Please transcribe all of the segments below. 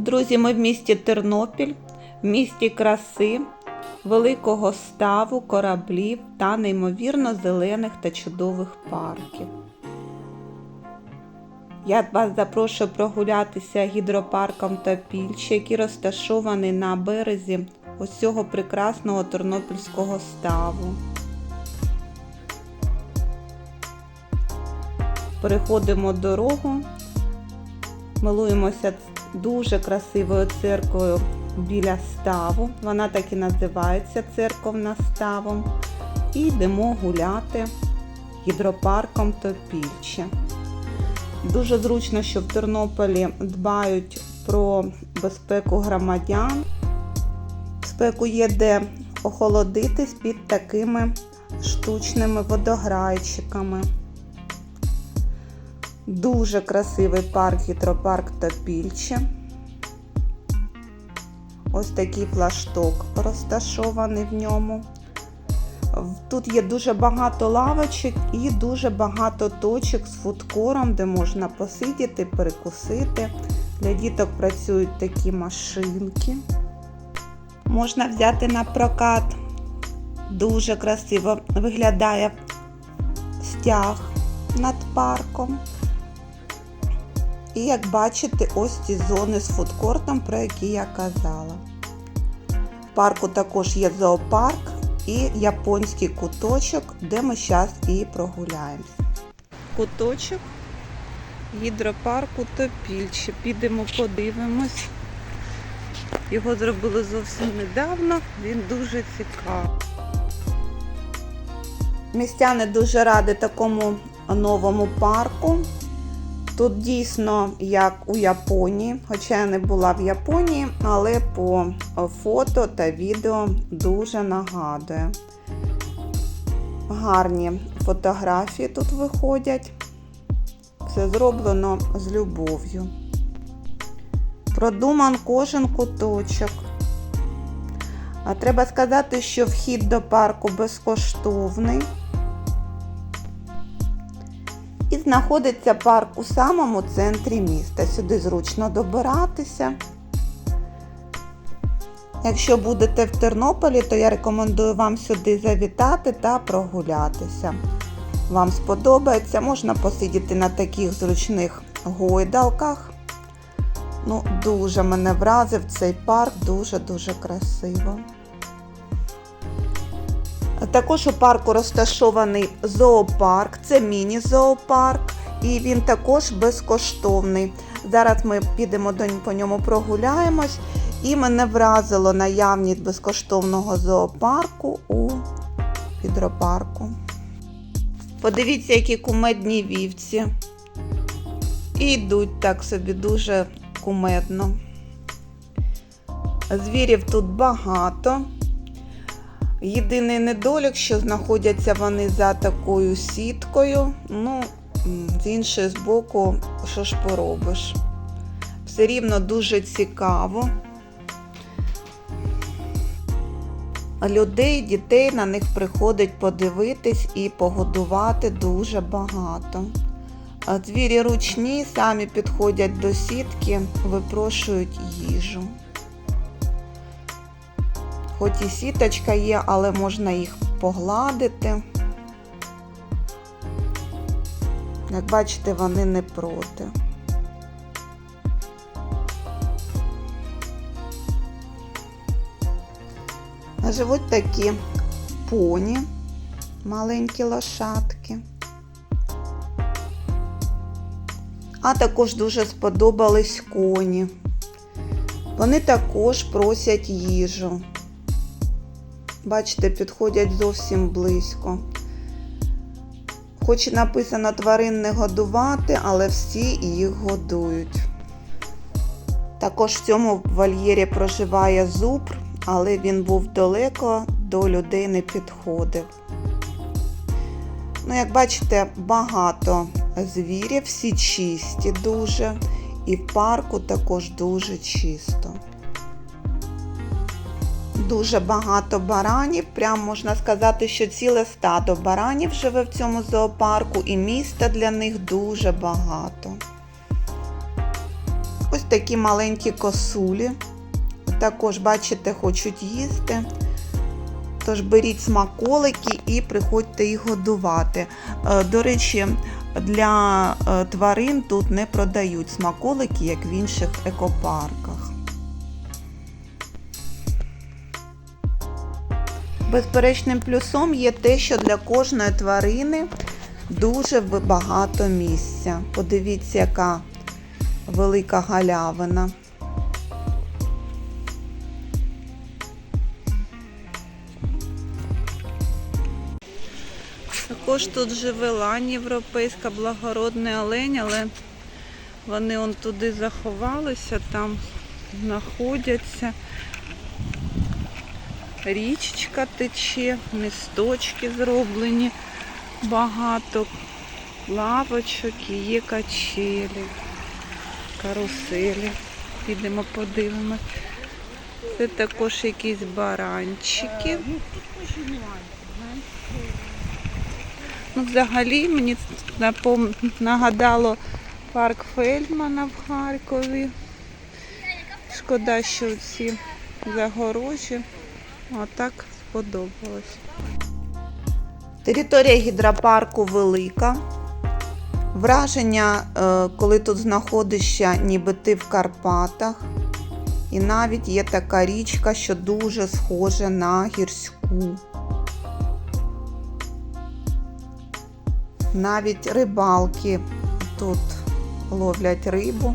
Друзі, ми в місті Тернопіль, в місті краси, великого ставу, кораблів та неймовірно зелених та чудових парків. Я вас запрошую прогулятися гідропарком Топільче, який розташований на березі ось цього прекрасного тернопільського ставу. Переходимо дорогу, милуємося дуже красивою церквою біля ставу. Вона так і називається церковна ставом. І йдемо гуляти гідропарком Топільче. Дуже зручно, що в Тернополі дбають про безпеку громадян. Спеку є де охолодитись під такими штучними водограйчиками. Дуже красивий парк гідропарк Топільче. Ось такий флашток розташований в ньому. Тут є дуже багато лавочок і дуже багато точок з фудкором, де можна посидіти, перекусити. Для діток працюють такі машинки. Можна взяти на прокат. Дуже красиво виглядає стяг над парком. І як бачите, ось ці зони з фудкортом, про які я казала. В парку також є зоопарк і японський куточок, де ми зараз і прогуляємося. Куточок гідропарку Топільче. Підемо подивимось. Його зробили зовсім недавно, він дуже цікавий. Містяни дуже раді такому новому парку. Тут дійсно як у Японії, хоча я не була в Японії, але по фото та відео дуже нагадує. Гарні фотографії тут виходять. Все зроблено з любов'ю. Продуман кожен куточок. Треба сказати, що вхід до парку безкоштовний. Знаходиться парк у самому центрі міста. Сюди зручно добиратися. Якщо будете в Тернополі, то я рекомендую вам сюди завітати та прогулятися. Вам сподобається, можна посидіти на таких зручних гойдалках. Ну, Дуже мене вразив цей парк, дуже-дуже красиво. Також у парку розташований зоопарк, це міні-зоопарк, і він також безкоштовний. Зараз ми підемо по ньому прогуляємось, і мене вразило наявність безкоштовного зоопарку у гідропарку. Подивіться, які кумедні вівці. І йдуть так собі дуже кумедно. Звірів тут багато. Єдиний недолік, що знаходяться вони за такою сіткою, ну, з іншої з боку, що ж поробиш. Все рівно дуже цікаво. Людей, дітей на них приходить подивитись і погодувати дуже багато. Звірі ручні, самі підходять до сітки, випрошують їжу. Хоч і сіточка є, але можна їх погладити. Як бачите, вони не проти. Живуть такі поні, маленькі лошадки. А також дуже сподобались коні. Вони також просять їжу. Бачите, підходять зовсім близько. Хоч написано тварин не годувати, але всі їх годують. Також в цьому вольєрі проживає зубр, але він був далеко, до людей не підходив. Ну, як бачите, багато звірів, всі чисті дуже, і в парку також дуже чисто. Дуже багато баранів, прям можна сказати, що ціле стадо баранів живе в цьому зоопарку, і міста для них дуже багато. Ось такі маленькі косулі. Також, бачите, хочуть їсти. Тож беріть смаколики і приходьте їх годувати. Е, До речі, для е, тварин тут не продають смаколики, як в інших екопарках. Безперечним плюсом є те, що для кожної тварини дуже багато місця. Подивіться, яка велика галявина. Також тут живе лань європейська, благородний олень, але вони он туди заховалися, там знаходяться. Річечка тече, місточки зроблені, багато лавочок і є качелі, каруселі. Підемо подивимось. Це також якісь баранчики. Ну, взагалі мені напом... нагадало парк Фельдмана в Харкові. Шкода, що ці загорожі. А так сподобалось. Територія гідропарку велика. Враження, е, коли тут знаходишся, ніби ти в Карпатах. І навіть є така річка, що дуже схожа на гірську. Навіть рибалки тут ловлять рибу.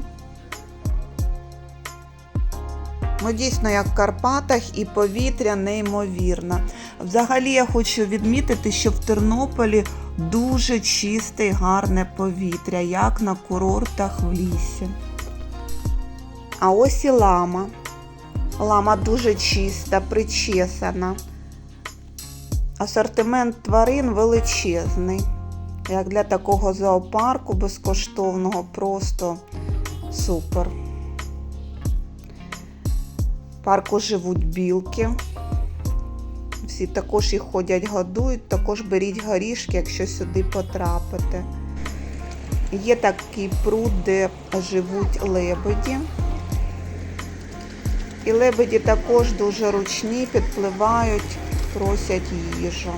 Ну, дійсно, як в Карпатах, і повітря неймовірне. Взагалі я хочу відмітити, що в Тернополі дуже чисте і гарне повітря, як на курортах в лісі. А ось і лама. Лама дуже чиста, причесана. Асортимент тварин величезний. Як для такого зоопарку безкоштовного, просто супер. Парку живуть білки. Всі також їх ходять, годують, також беріть горішки, якщо сюди потрапите. Є такий пруд, де живуть лебеді. І лебеді також дуже ручні, підпливають, просять їжу.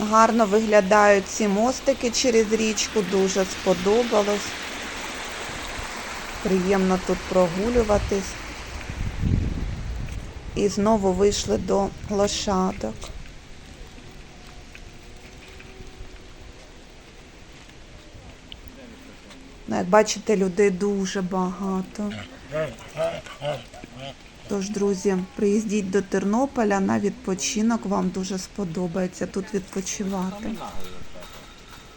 Гарно виглядають ці мостики через річку, дуже сподобалось. Приємно тут прогулюватись. І знову вийшли до лошадок. Ну, Як бачите, людей дуже багато. Тож, друзі, приїздіть до Тернополя на відпочинок, вам дуже сподобається тут відпочивати.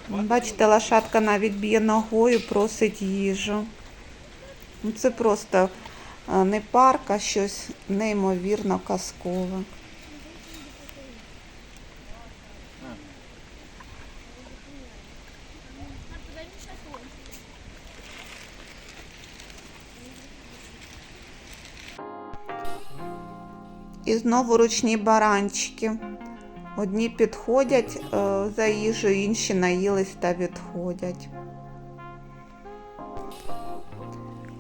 Бачите, лошадка навіть б'є ногою, просить їжу. Ну, Це просто е, не парк, а щось неймовірно казкове. І знову ручні баранчики. Одні підходять е, за їжею, інші наїлись та відходять.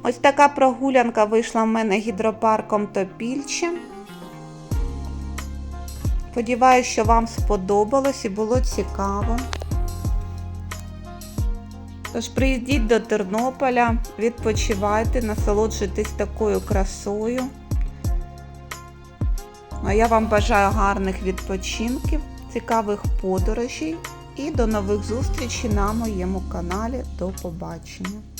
Ось така прогулянка вийшла в мене гідропарком Топільче. Сподіваюсь, що вам сподобалось і було цікаво. Тож приїздіть до Тернополя, відпочивайте, насолоджуйтесь такою красою. А я вам бажаю гарних відпочинків, цікавих подорожей і до нових зустрічей на моєму каналі. До побачення!